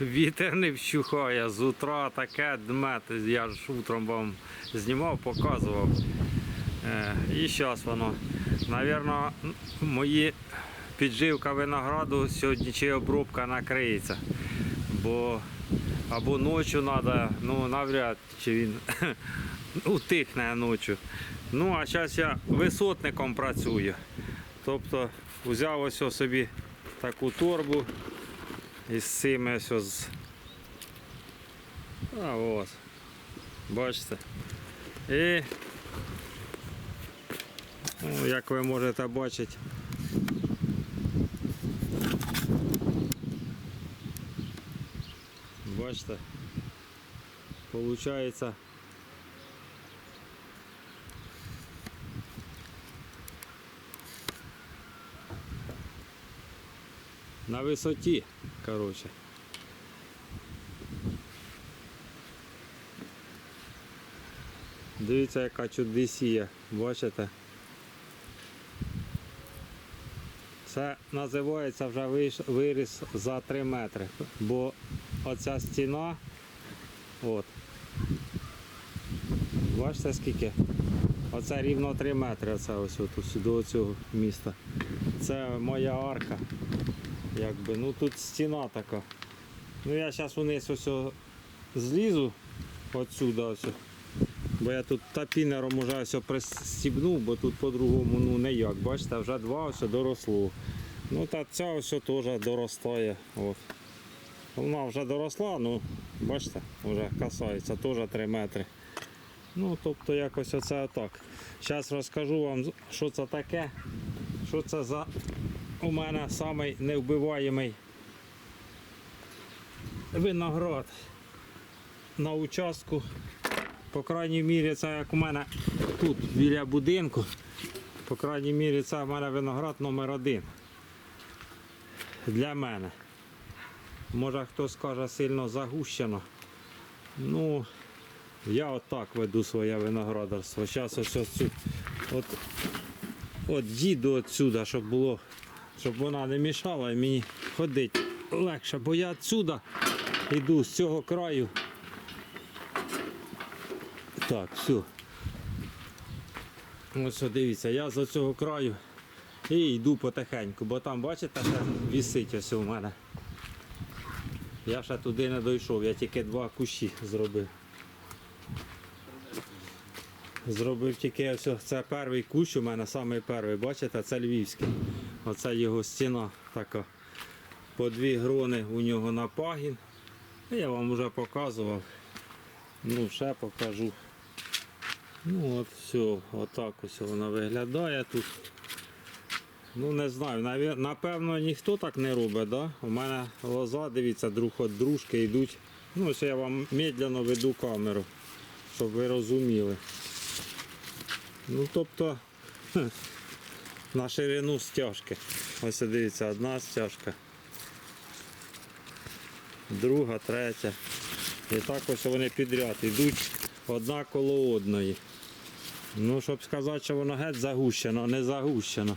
Вітер не вщухає, з утра таке дмет, я ж утром вам знімав, показував. Е, І зараз воно. Навірно, мої підживка винограду сьогодні чи обробка накриється. Бо або ночі треба, ну навряд чи він утихне ночі. Ну, а зараз я висотником працюю. Тобто взяв ось собі таку торбу із цими ось з. А ось. Бачите. І ну, як ви можете бачити. Бачите, получається на висоті, Коротше. Дивіться, яка чудесія, бачите? Це називається вже виріс за 3 метри, бо оця стіна, от, бачите скільки? Оце рівно 3 метри, оце ось от, ось до цього міста. Це моя арка. Якби, ну тут стіна така. Ну я зараз вниз ось злізу отсюда ось. Бо я тут тапінером уже ось пристібнув, бо тут по-другому ну ніяк. Бачите, вже два ось доросло. Ну та ця ось теж доростає. От. Вона вже доросла, ну бачите, вже касається, теж 3 метри. Ну, тобто якось оце отак. Зараз розкажу вам, що це таке, що це за у мене самий невбиваємий виноград на участку. По крайній мірі, це як у мене тут біля будинку. По крайній мірі, це в мене виноград номер один. Для мене. Може хтось скаже сильно загущено. Ну, я отак веду своє виноградарство. Зараз ось ось цю, от, от діду отсюда, щоб було, щоб вона не мішала і мені ходити легше, бо я отсюда йду з цього краю. Так, все. Ось дивіться, я з цього краю і йду потихеньку, бо там, бачите, ще вісить ось у мене. Я ще туди не дійшов, я тільки два кущі зробив. Зробив тільки ось, це перший кущ у мене, самий перший, бачите, це львівський. Оце його стіна така. По дві грони у нього на пагін. Я вам вже показував. Ну, ще покажу. Ну от все, отак ось вона виглядає тут. Ну не знаю, напевно ніхто так не робить, да? У мене лоза, дивіться, друг від дружки йдуть. Ну, ось я вам медленно веду камеру, щоб ви розуміли. Ну тобто на ширину стяжки. Ось дивіться, одна стяжка. Друга, третя. І так ось вони підряд йдуть одна коло одної. Ну, щоб сказати, що воно геть загущено, не загущено.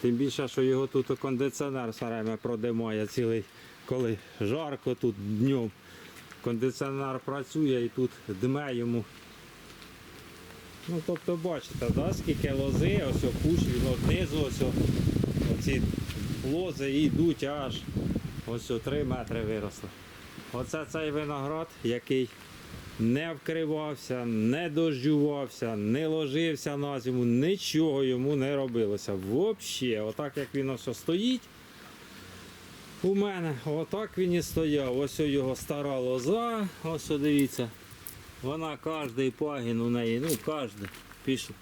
Тим більше, що його тут кондиціонер все время продимає цілий, коли жарко тут днем. Кондиціонер працює і тут дме йому. Ну, тобто бачите, да, скільки лози, ось кущ, він от знизу, ось оці лози йдуть аж ось 3 метри виросли. Оце цей виноград, який не вкривався, не дождювався, не ложився на зиму, нічого йому не робилося. Взагалі, отак як він ось стоїть. У мене отак він і стояв. Ось його стара лоза, ось дивіться. Вона кожний пагін у неї, ну кожен пішов.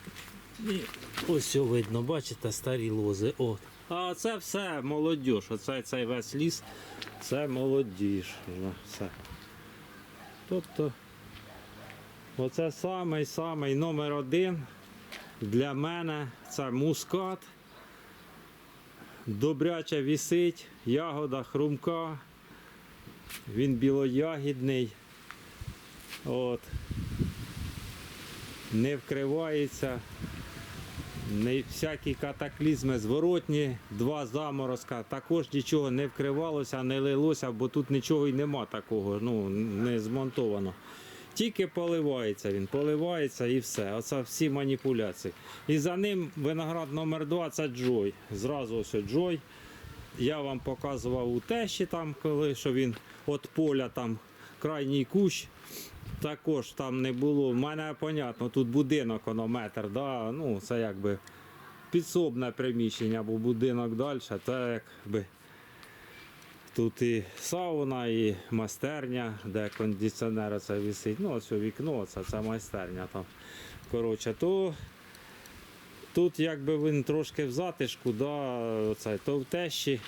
І ось о видно, бачите, старі лози. От. А це все молодіж. Оцей цей весь ліс, це молодіж. Все. Тобто, оце самий-самий номер один для мене це мускат. Добряче вісить, ягода хрумка. Він білоягідний. От. Не вкривається. не всякі катаклізми зворотні, два заморозка, також нічого не вкривалося, не лилося, бо тут нічого й нема такого, ну, не змонтовано. Тільки поливається він, поливається і все. Оце всі маніпуляції. І за ним виноград номер 2 це Джой. Зразу ось Джой. Я вам показував у тещі там, коли що він від поля там крайній кущ. Також там не було. У мене понятно, тут будинок метр, да? ну це якби підсобне приміщення, бо будинок далі, це якби тут і сауна, і майстерня, де кондиціонер це висить. Ну, ось вікно, це, це майстерня там. Коротше, то тут якби він трошки в затишку, да, оце, то в тещі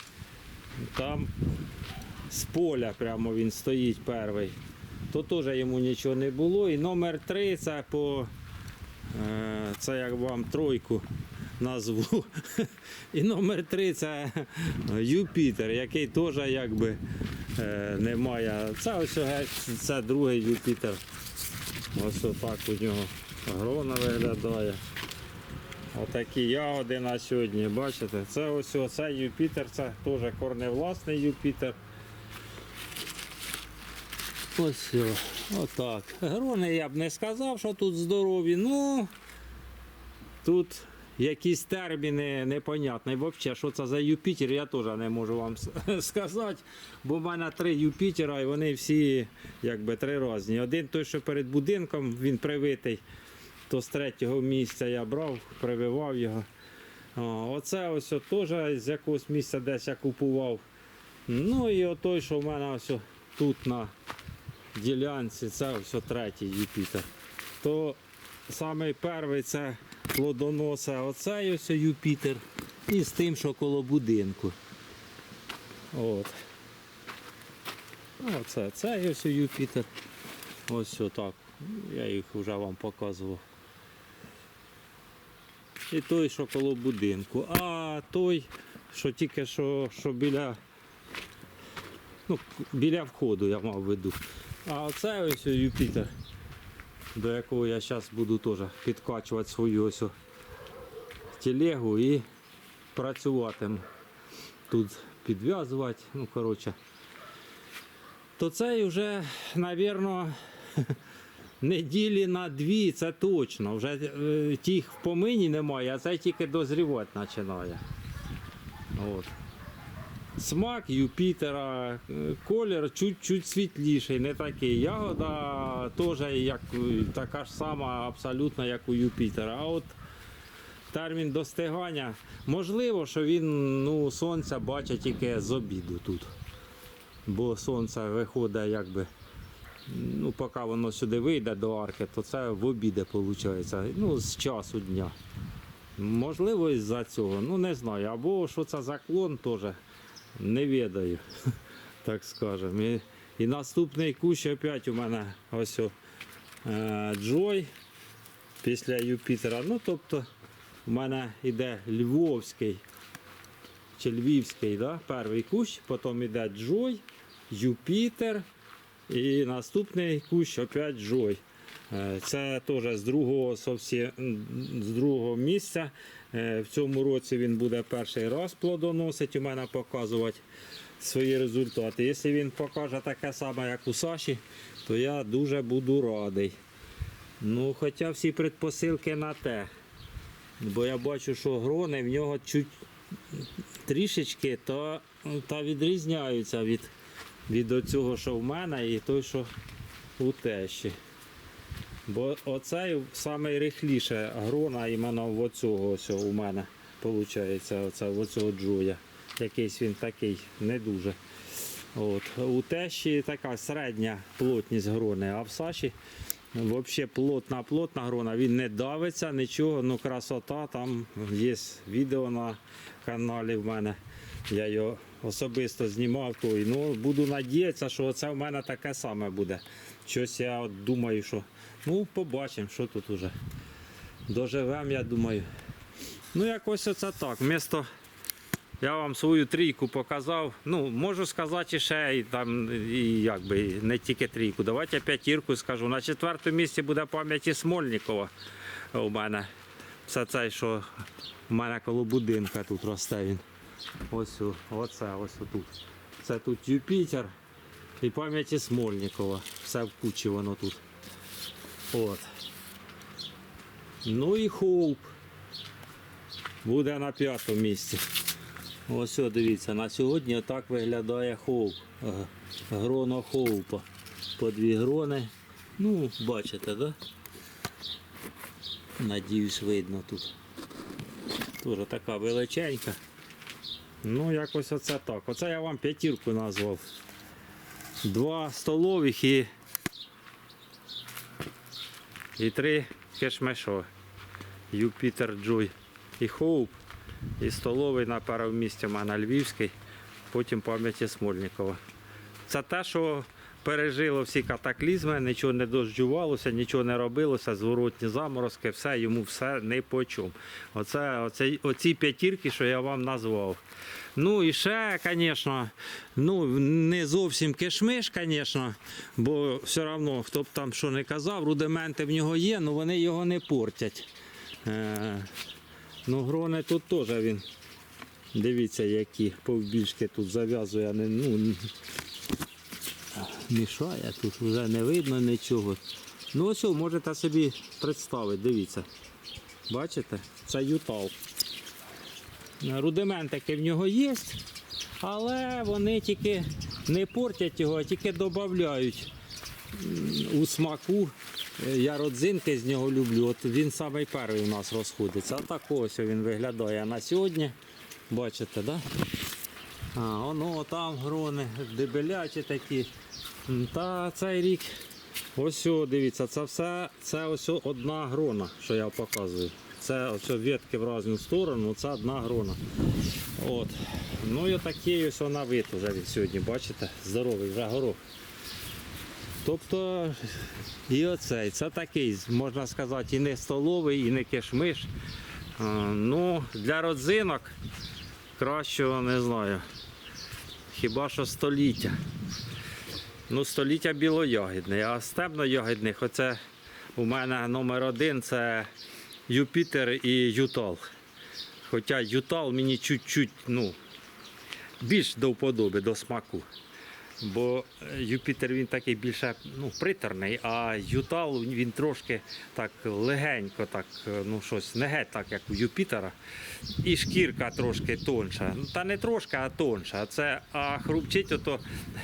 там з поля прямо він стоїть перший. То теж йому нічого не було. І номер три це по е, це як вам тройку назву. І номер три це Юпітер, який теж якби е, немає. Це ось це другий Юпітер. Ось отак у нього грона виглядає. Отакі ягоди на сьогодні, бачите? Це ось оце Юпітер, це теж корневласний Юпітер. Ось отак. Грони я б не сказав, що тут здорові. Ну тут якісь терміни непонятні. Взагалі, що це за Юпітер, я теж не можу вам сказати. Бо в мене три Юпітера і вони всі якби три різні. Один той, що перед будинком, він привитий, то з третього місця я брав, прививав його. Оце ось теж з якогось місця десь я купував. Ну і отой, що в мене ось тут на ділянці, це все третій Юпітер. То самий перший це плодоноса оцей ось Юпітер. І з тим, що коло будинку. От. Оце цей ось Юпітер. Ось отак. Я їх вже вам показував. І той, що коло будинку. А той, що тільки що, що біля ну, біля входу я мав в виду. А оце ось Юпітер, до якого я зараз буду теж підкачувати свою ось телегу і працюватиму. Тут підв'язувати, ну коротше. То цей вже, напевно, неділі на дві, це точно. Вже е, тих в помині немає, а це тільки дозрівати починає. От. Смак Юпітера, е, колір чуть-чуть світліший, не такий. Ягода теж як, е, така ж сама абсолютно, як у Юпітера. А от термін достигання, можливо, що він ну, сонця бачить тільки з обіду тут. Бо сонце виходить якби. Ну, поки воно сюди вийде до арки, то це в обіди виходить. Ну, з часу дня. Можливо, із-за цього, ну не знаю. Або що це за клон теж не відаю, так скажемо. І, і наступний кущ опять у мене ось о, е, Джой після Юпітера. Ну, тобто, у мене йде Львовський чи Львівський, да? перший кущ, потім йде Джой, Юпітер і наступний кущ опять Джой. Е, Це теж з другого, з другого місця. Е, В цьому році він буде перший раз плодоносить, у мене показувати свої результати. Якщо він покаже таке саме, як у Саші, то я дуже буду радий. Ну, хоча всі предпосилки на те. Бо я бачу, що грони в нього чуть трішечки та, та відрізняються від, від цього, що в мене, і той, що у тещі. Бо оцей найрихліше грона іменно в оцього ось у мене виходить, оце, в оцього джоя. Якийсь він такий, не дуже. От. У тещі така середня плотність грони, а в Саші взагалі плотна плотна грона, він не давиться, нічого, ну красота, там є відео на каналі в мене. Я його особисто знімав той. Ну, буду надіятися, що це в мене таке саме буде. Щось я от думаю, що ну побачимо, що тут уже. Доживемо, я думаю. Ну, якось оце так. Вмісто я вам свою трійку показав. Ну, можу сказати ще і там, і якби не тільки трійку. Давайте п'ятірку скажу. На четвертому місці буде пам'яті Смольникова у мене. Це цей, що в мене коло будинка тут росте він. Ось оце, ось тут. Це тут Юпітер і пам'яті Смольникова. Все в кучі воно тут. От. Ну і хоуп. Буде на п'ятому місці. Ось о, дивіться, на сьогодні отак виглядає хоуп. Гроно хоупа. По дві грони. Ну, бачите, да? Надіюсь, видно тут. Тоже така величенька. Ну, якось оце так. Оце я вам п'ятірку назвав. Два столових і, і три кешмешо. Юпітер Джой і Хоуп. І столовий на першому місці мене Львівський, потім пам'яті Смольникова. Це те, що пережило всі катаклізми, нічого не дождювалося, нічого не робилося, зворотні заморозки, все, йому все не по чому. Оце, оце, оці п'ятірки, що я вам назвав. Ну і ще, звісно, ну, не зовсім кишмиш, звісно, бо все одно, хто б там що не казав, рудименти в нього є, але вони його не портять. Е, ну, грони тут теж він. Дивіться, які повбільшки тут зав'язує, не, ну, мішає, тут вже не видно нічого. Ну ось можете собі представити, дивіться. Бачите? Це ютал. Рудиментики в нього є, але вони тільки не портять його, а тільки додають у смаку. Я родзинки з нього люблю. От він самий перший у нас розходиться. А так ось він виглядає на сьогодні. Бачите, да? А, воно там грони, дебелячі такі. Та цей рік. Ось, дивіться, це все це ось одна грона, що я показую. Це ось о ветки в різну сторону, це одна грона. От. Ну і такий ось вона вид вже від сьогодні, бачите? Здоровий вже горох. Тобто і оцей, це такий, можна сказати, і не столовий, і не кишмиш. Ну, для родзинок кращого не знаю. Хіба що століття. Ну, століття білоягідне, а стебноягідних оце у мене номер один це Юпітер і Ютал. Хоча Ютал мені чуть-чуть ну, більш до вподоби, до смаку. Бо е, Юпітер він такий більше ну, приторний, а Ютал він трошки так легенько, так, е, ну щось, не геть так, як у Юпітера. І шкірка трошки тонша. Ну, Та не трошки, а тонша. Це, а хрупчить ото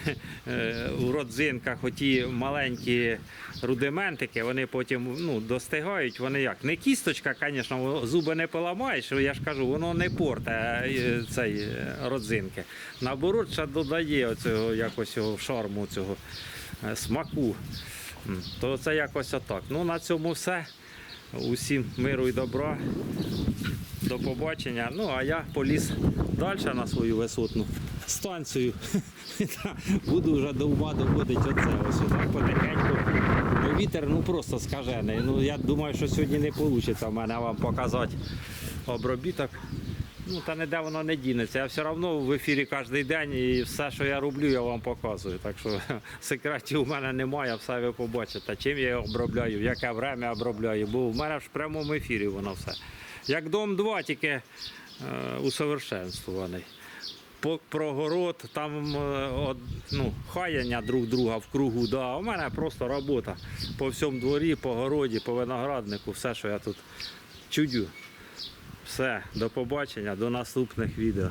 е, у родзинках оті маленькі рудиментики, вони потім ну, достигають. Вони як? Не кісточка, звісно, зуби не поламаєш, я ж кажу, воно не порте цей родзинки. Наоборот, ще додає оцього якось його шарму, цього е, смаку. То це якось отак. Ну на цьому все. Усім миру і добра. До побачення. Ну, а я поліз далі на свою висотну станцію. Буду вже до ума доводити оце. Ось так потихеньку. Ну, вітер ну просто скажений. Ну, я думаю, що сьогодні не вийде в мене вам показати обробіток. Ну, та ніде воно не дінеться. Я все одно в ефірі кожен день і все, що я роблю, я вам показую. Так що секретів у мене немає, все ви побачите. Чим я обробляю, яке время обробляю, бо в мене в прямому ефірі воно все. Як дом 2, тільки е, усовершенствований. По, про город, там е, од, ну, хаяння друг друга в кругу. Да. А у мене просто робота по всьому дворі, по городі, по винограднику, все, що я тут чудю. Все, до побачення, до наступних відео.